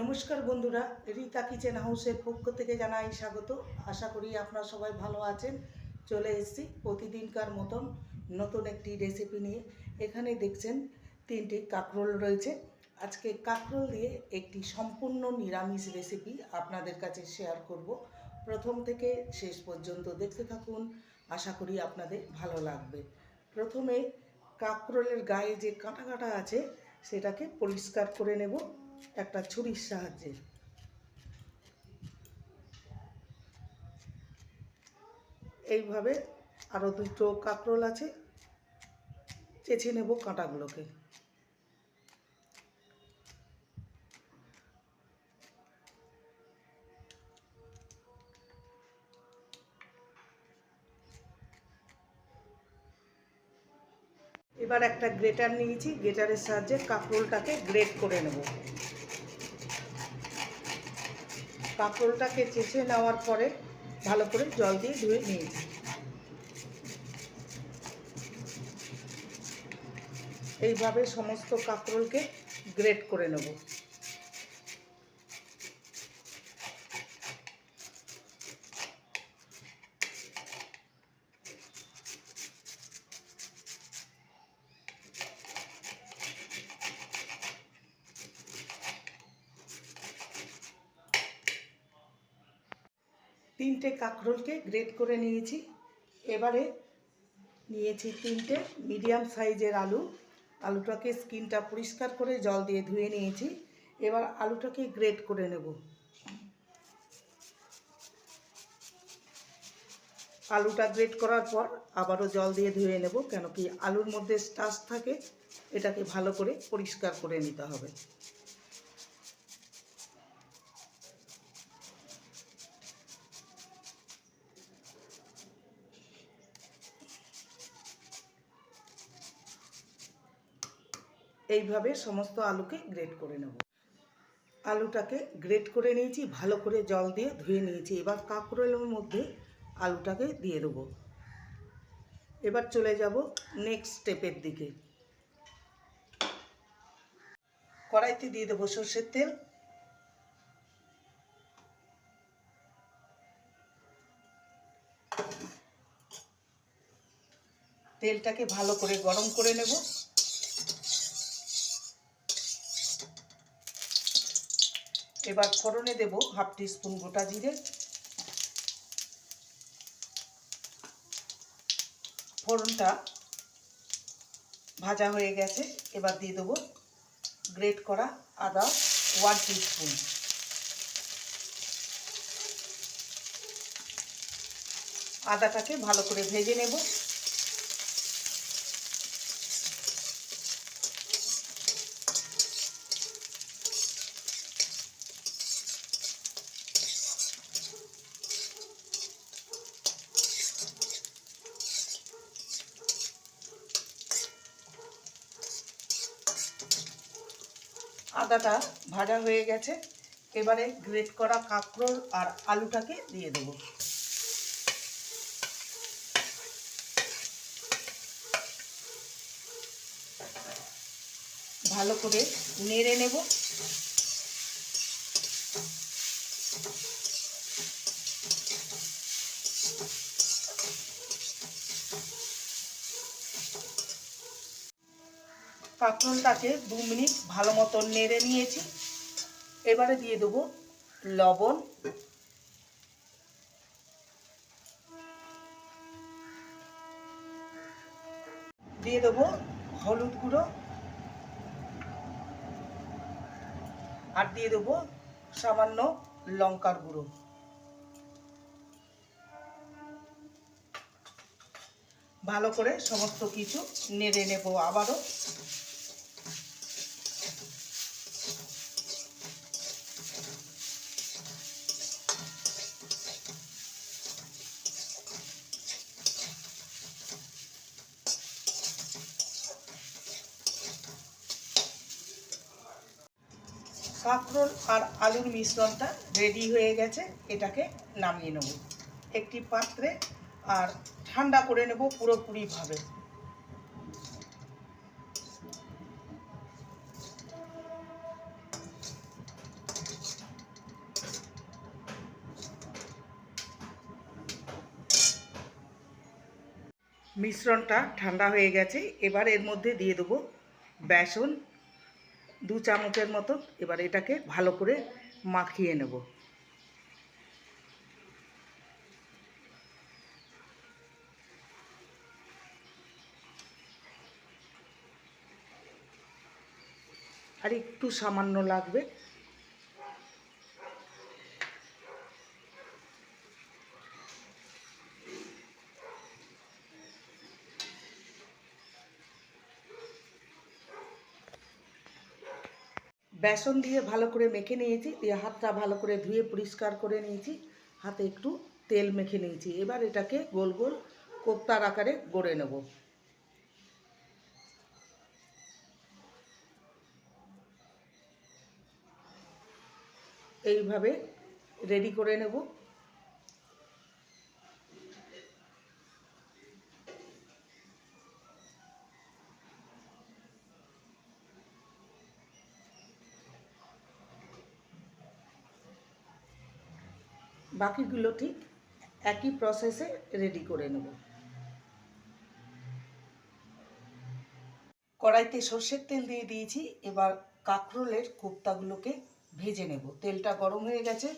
নমস্কার বন্ধুরা, রীতা কিচেন হাউসের পক্ষ থেকে জানাই স্বাগত। আশা করি আপনারা সবাই ভালো আছেন। চলে এসেছি প্রতিদিনকার মতন নতুন একটি রেসিপি নিয়ে। এখানে দেখছেন তিনটি কাঁকরোল রয়েছে। আজকে কাঁকরোল দিয়ে একটি সম্পূর্ণ নিরামিষ রেসিপি আপনাদের কাছে শেয়ার করব। প্রথম থেকে শেষ পর্যন্ত দেখতে থাকুন, আশা করি আপনাদের ভালো লাগবে। প্রথমে কাঁকরোলের গায়ে যে কাঁটা কাটা আছে, সেটাকে পরিষ্কার করে নেব। একটা ছুরির সাহায্যে। এইভাবে আরও দুটো কাঁকরোল আছে চেঁচে নেব কাঁটাগুলোকে। এবার একটা গ্রেটার নিয়েছি, গ্রেটারের সাহায্যে কাঁকরোলটাকে গ্রেট করে নেব। কাঁকরোলটাকে চেঁচে নেওয়ার পরে ভালো করে জল দিয়ে ধুয়ে নিয়েছি। এইভাবে সমস্ত কাঁকরোলকে গ্রেট করে নেব। তিনটে কাঁকরোলকে গ্রেট করে নিয়েছি। এবারে নিয়েছি তিনটে মিডিয়াম সাইজের আলু। আলুটাকে স্কিনটা পরিষ্কার করে জল দিয়ে ধুয়ে নিয়েছি। এবার আলুটাকে গ্রেট করে নেব। আলুটা গ্রেট করার পর আবারও জল দিয়ে ধুয়ে নেব, কেন কি আলুর মধ্যে স্টাচ থাকে, এটাকে ভালো করে পরিষ্কার করে নিতে হবে। এইভাবে সমস্ত আলুকে গ্রেট করে নেব। আলুটাকে গ্রেট করে নিয়েছি, ভালো করে জল দিয়ে ধুয়ে নিয়েছি। এবার কাঁকরোলের মধ্যে আলুটাকে দিয়ে দেবো। এবার চলে যাব নেক্সট স্টেপের দিকে। কড়াইতে দিয়ে দেবো সর্ষের তেল। তেলটাকে ভালো করে গরম করে নেব। এবার ফোড়নে দেব হাফ টিস্পুন গোটা জিরে। ফোড়নটা ভাজা হয়ে গেছে, এবার দিয়ে দেবো গ্রেট করা আদা ওয়ান টিস্পুন। আদাটাকে ভালো করে ভেজে নেব। আদাটা ভাজা হয়ে গেছে। এবারে গ্রেট করা কাঁকরোল আর আলুটাকে দিয়ে দেব। ভালো করে নেড়ে নেব। কাঁকরোলটাকে দু মিনিট ভালো মতো নেড়ে নিয়েছি। এবারে দিয়ে দেবো লবণ। দিয়ে দেবো হলুদ গুঁড়ো। আর দিয়ে দেবো সামান্য লঙ্কার গুঁড়ো। ভালো করে সমস্ত কিছু নেড়ে নেব আবারও। সাফরন আর আলুর মিশ্রণটা রেডি হয়ে গেছে, এটাকে নামিয়ে নেব। একটি পাত্রে আর ঠান্ডা করে নেব পুরোপুরিভাবে। মিশ্রণটা ঠান্ডা হয়ে গেছে, এবার এর মধ্যে দিয়ে দেবো বেসন দু চামচের মতো এবার এটাকে ভালো করে মাখিয়ে নেব। আর একটু সামান্য লাগবে। বেসন দিয়ে ভালো করে মেখে নিয়েছি, দিয়ে হাতটা ভালো করে ধুয়ে পরিষ্কার করে নিয়েছি, হাতে একটু তেল মেখে নিয়েছি। এবার এটাকে গোল গোল কোপ্তার আকারে গড়ে নেব। এইভাবে রেডি করে নেব। বাকিগুলো ঠিক একই প্রসেসে রেডি করে নেব। কড়াইতে সর্ষের তেল দিয়ে দিয়েছি, এবার কাঁকরোলের কোপ্তাগুলোকে ভেজে নেব। তেলটা গরম হয়ে গেছে।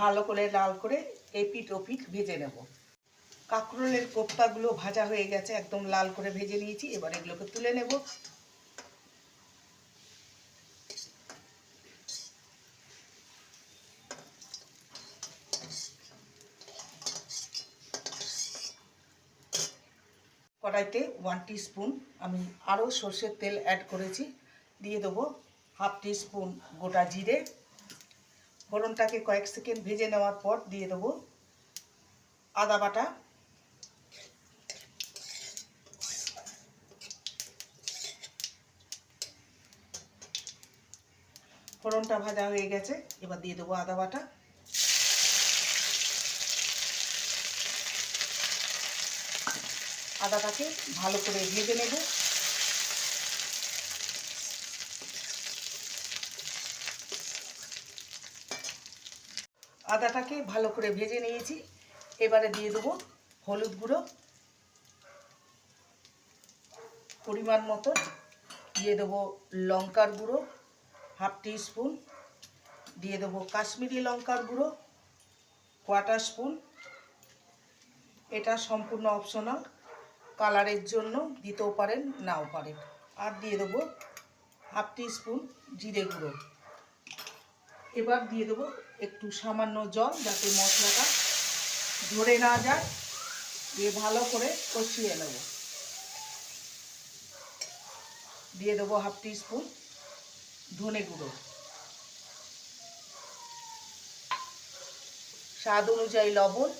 ভালো করে লাল করে এপিট ওপিট ভেজে নেব। কাঁকরোলের কোপ্তাগুলো ভাজা হয়ে গেছে, একদম লাল করে ভেজে নিয়েছি, এবার এগুলোকে তুলে নেব। কড়াইতে ওয়ান স্পুন আমি আরও সর্ষের তেল অ্যাড করেছি, দিয়ে দেবো হাফ স্পুন গোটা জিরে ফোড়নটাকে কয়েক সেকেন্ড ভেজে নেওয়ার পর দিয়ে দেবো আদা বাটা। ফোড়নটা ভাজা হয়ে গেছে, এবার দিয়ে দেবো আদা বাটা। আদাটাকে ভালো করে ভেজে নেব। আদাটাকে ভালো করে ভেজে নিয়েছি। এবারে দিয়ে দেবো হলুদ গুঁড়ো। পরিমাণ মতো দিয়ে দেবো লঙ্কার গুঁড়ো, হাফ স্পুন দিয়ে দেবো কাশ্মীরি লঙ্কার গুঁড়ো, কোয়াটার স্পুন। এটা সম্পূর্ণ অপশনাল কালারের জন্য দিতেও পারেন, নাও পারেন। আর দিয়ে দেবো হাফ স্পুন জিরে গুঁড়ো। এবার দিয়ে দেবো একটু সামান্য জল যাতে মশলাটা ধরে না যায়। দিয়ে ভালো করে কষিয়ে নেব। দিয়ে দেবো হাফ স্পুন ধনে গুঁড়ো। স্বাদ অনুযায়ী লবণ।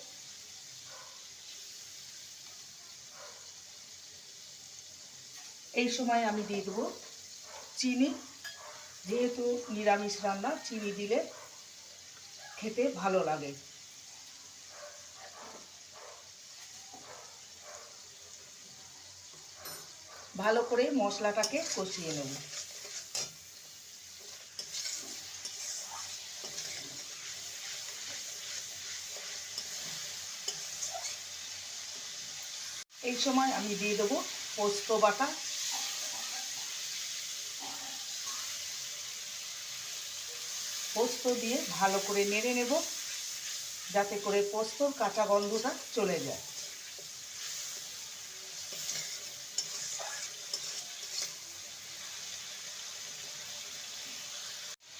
এই সময় আমি দিয়ে দেবো চিনি। যেহেতু নিরামিষ রান্না, চিনি দিলে খেতে ভালো লাগে। ভালো করে মশলাটাকে কষিয়ে নেব। এই সময় আমি দিয়ে দেবো পোস্ত বাটা। পোস্ত দিয়ে ভালো করে নেড়ে নেব, যাতে করে পোস্তর কাঁচা গন্ধটা চলে যায়।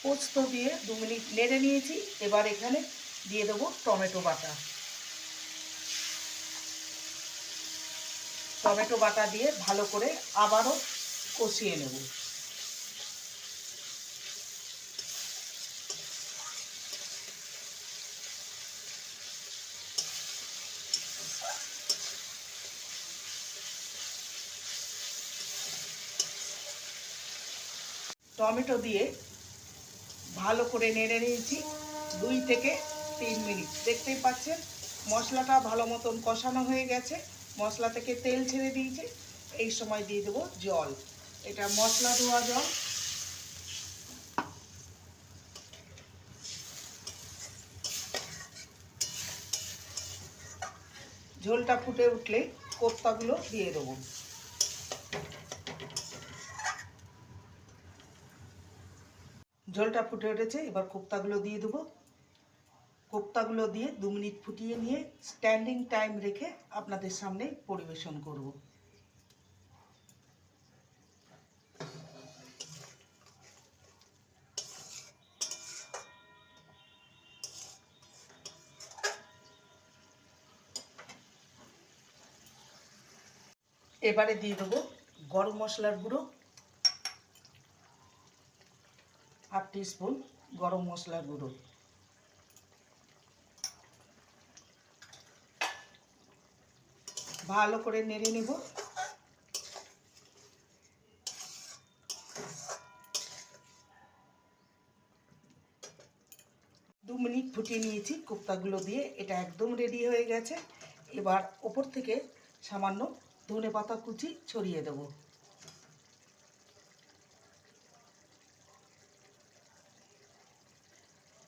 পোস্ত দিয়ে দু মিনিট নেড়ে নিয়েছি, এবার এখানে দিয়ে দেবো টমেটো বাটা। টমেটো বাটা দিয়ে ভালো করে আবারও কষিয়ে নেব। টমেটো দিয়ে ভালো করে নেড়ে নিয়েছি দুই থেকে তিন মিনিট। দেখতেই পাচ্ছেন, মশলাটা ভালো মতন কষানো হয়ে গেছে। মশলা থেকে তেল ছেড়ে দিয়েছে। এই সময় দিয়ে দেবো জল। এটা মশলা ধোয়া জল। ঝোলটা ফুটে উঠলে কোপ্তাগুলো দিয়ে দেবো। ঝোলটা ফুটে উঠেছে, এবার কোপ্তাগুলো দিয়ে দেবো। কোপ্তাগুলো দিয়ে দু মিনিট ফুটিয়ে নিয়ে স্ট্যান্ডিং টাইম রেখে আপনাদের সামনে পরিবেশন করব। এবারে দিয়ে দেবো গরম মশলার গুঁড়ো। হাফ স্পুন গরম মশলার গুঁড়ো। ভালো করে নেড়ে নেব। দু মিনিট ফুটিয়ে নিয়েছি, কোপ্তাগুলো দিয়ে। এটা একদম রেডি হয়ে গেছে। এবার ওপর থেকে সামান্য ধনে পাতা কুচি ছড়িয়ে দেবো।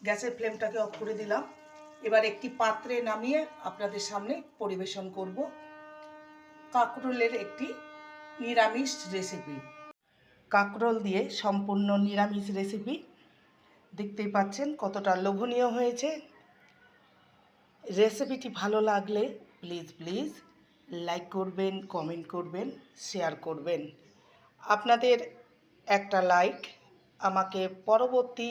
গ্যাসের ফ্লেমটাকে অফ করে দিলাম। এবার একটি পাত্রে নামিয়ে আপনাদের সামনে পরিবেশন করব। কাঁকরোলের একটি নিরামিষ রেসিপি কাঁকরোল দিয়ে সম্পূর্ণ নিরামিষ রেসিপি দেখতেই পাচ্ছেন কতটা লোভনীয় হয়েছে। রেসিপিটি ভালো লাগলে প্লিজ প্লিজ লাইক করবেন কমেন্ট করবেন শেয়ার করবেন। আপনাদের একটা লাইক আমাকে পরবর্তী